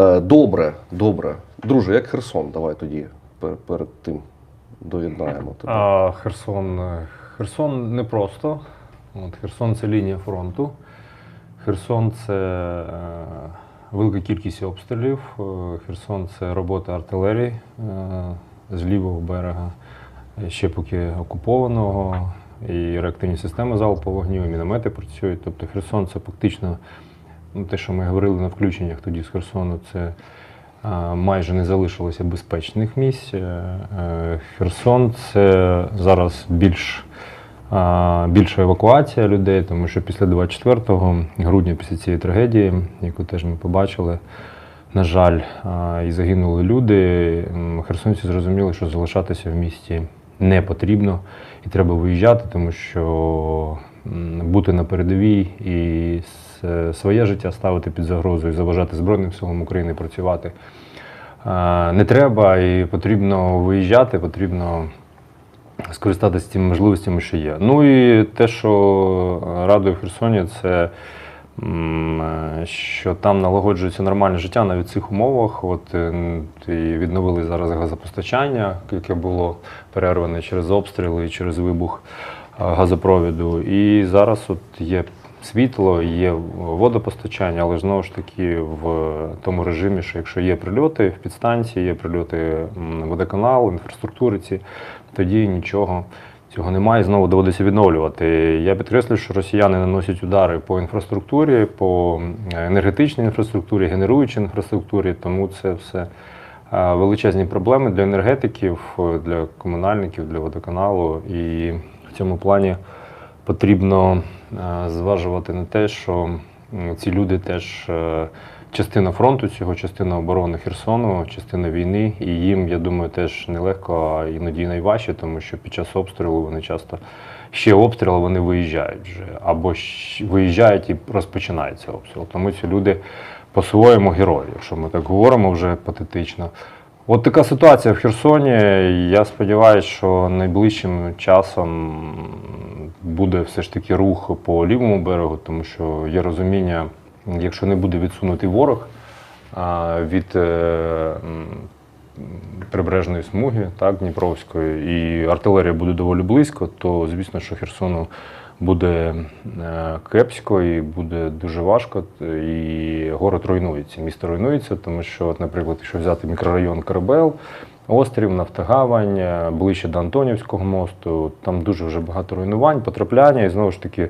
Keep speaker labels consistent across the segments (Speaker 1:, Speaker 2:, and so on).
Speaker 1: Е, Добре, добре. Друже, як Херсон, давай тоді перед тим доєднаємо тебе.
Speaker 2: А, Херсон. е, Херсон не просто. От, Херсон це лінія фронту. Херсон це е, велика кількість обстрілів. Херсон це робота артилерії з лівого берега, ще поки окупованого. І реактивні системи залпового вогню, і міномети працюють. Тобто Херсон це фактично ну, те, що ми говорили на включеннях тоді з Херсону, це майже не залишилося безпечних місць. Е, е, Херсон це зараз більш, більша евакуація людей, тому що після 24 грудня, після цієї трагедії, яку теж ми побачили, на жаль, і загинули люди. Херсонці зрозуміли, що залишатися в місті не потрібно і треба виїжджати, тому що бути на передовій і своє життя ставити під загрозу і заважати Збройним силам України працювати е, не треба і потрібно виїжджати, потрібно скористатися тими можливостями, що є. Ну і те, що радує в Херсоні, це е, що там налагоджується нормальне життя навіть в цих умовах. От е, і відновили зараз газопостачання, яке було перерване через обстріли і через вибух е, газопровіду. І зараз от є світло, є водопостачання, але знову ж таки в тому режимі, що якщо є прильоти в підстанції, є прильоти водоканалу, інфраструктури ці, тоді нічого. Цього немає, знову доводиться відновлювати. Я підкреслюю, що росіяни наносять удари по інфраструктурі, по енергетичній інфраструктурі, генеруючій інфраструктурі, тому це все е, величезні проблеми для енергетиків, е, для комунальників, для водоканалу. І в цьому плані потрібно е, зважувати на те, що ці люди теж е, частина фронту цього, частина оборони Херсону, частина війни, і їм, я думаю, теж нелегко, а іноді найважче, тому що під час обстрілу вони часто ще обстріл, вони виїжджають вже, або виїжджають і розпочинається обстріл. Тому ці люди по-своєму герої, якщо ми так говоримо вже патетично. От така ситуація в Херсоні. Я сподіваюся, що найближчим часом буде все ж таки рух по лівому берегу, тому що є розуміння, якщо не буде відсунутий ворог від е, прибережної смуги, так, Дніпровської, і артилерія буде доволі близько, то звісно, що Херсону буде е, кепсько і буде дуже важко. І город руйнується, місто руйнується, тому що, от, наприклад, якщо взяти мікрорайон Карабел, острів, Нафтогавань, е, ближче до Антонівського мосту, там дуже вже багато руйнувань, потрапляння, і знову ж таки.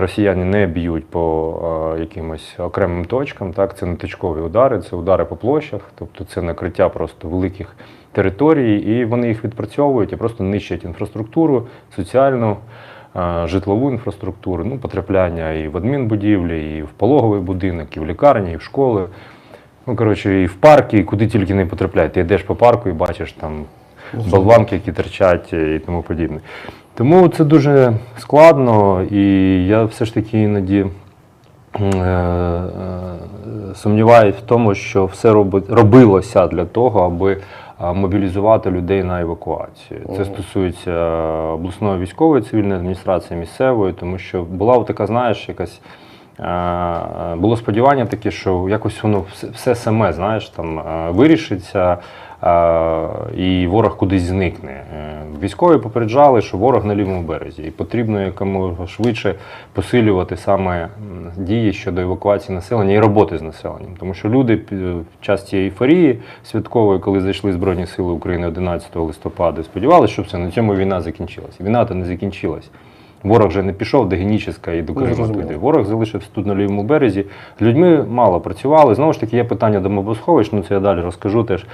Speaker 2: Росіяни не б'ють по е, якимось окремим точкам, так це не точкові удари, це удари по площах, тобто це накриття просто великих територій, і вони їх відпрацьовують і просто нищать інфраструктуру, соціальну, е, житлову інфраструктуру, ну, потрапляння і в адмінбудівлі, і в пологовий будинок, і в лікарні, і в школи. Ну, коротше, і в парки, і куди тільки не потрапляють. Ти йдеш по парку і бачиш там болванки, які терчать і тому подібне. Тому це дуже складно, і я все ж таки іноді е, е, сумніваюся в тому, що все роби- робилося для того, аби мобілізувати людей на евакуацію. Це стосується обласної військової цивільної адміністрації, місцевої, тому що була така, знаєш, якась. Було сподівання таке, що якось воно все, саме, знаєш, там вирішиться, і ворог кудись зникне. Е, Військові попереджали, що ворог на лівому березі, і потрібно якомога швидше посилювати саме дії щодо евакуації населення і роботи з населенням. Тому що люди в час цієї ейфорії святкової, коли зайшли Збройні Сили України 11 листопада, сподівалися, що все на цьому війна закінчилася. Війна то не закінчилась. Ворог вже не пішов до Геніческа і до
Speaker 1: Ну,
Speaker 2: Криму туди. Ворог залишився тут на лівому березі. З людьми мало працювали. Знову ж таки, є питання до мобосховищ, ну це я далі розкажу теж.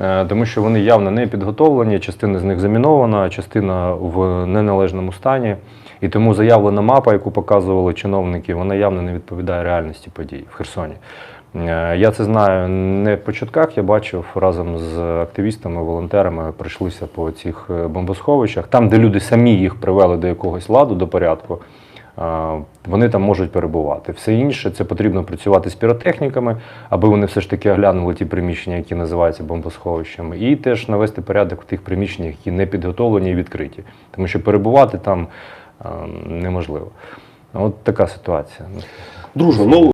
Speaker 2: Е, Тому що вони явно не підготовлені, частина з них замінована, частина в неналежному стані. І тому заявлена мапа, яку показували чиновники, вона явно не відповідає реальності подій в Херсоні. Е, Я це знаю не по чутках, я бачив разом з активістами, волонтерами пройшлися по цих е, бомбосховищах, там, де люди самі їх привели до якогось ладу, до порядку. е, Вони там можуть перебувати. Все інше це потрібно працювати з піротехніками, аби вони все ж таки оглянули ті приміщення, які називаються бомбосховищами, і теж навести порядок в тих приміщеннях, які не підготовлені і відкриті. Тому що перебувати там е, неможливо. От така ситуація.
Speaker 1: Друже, ну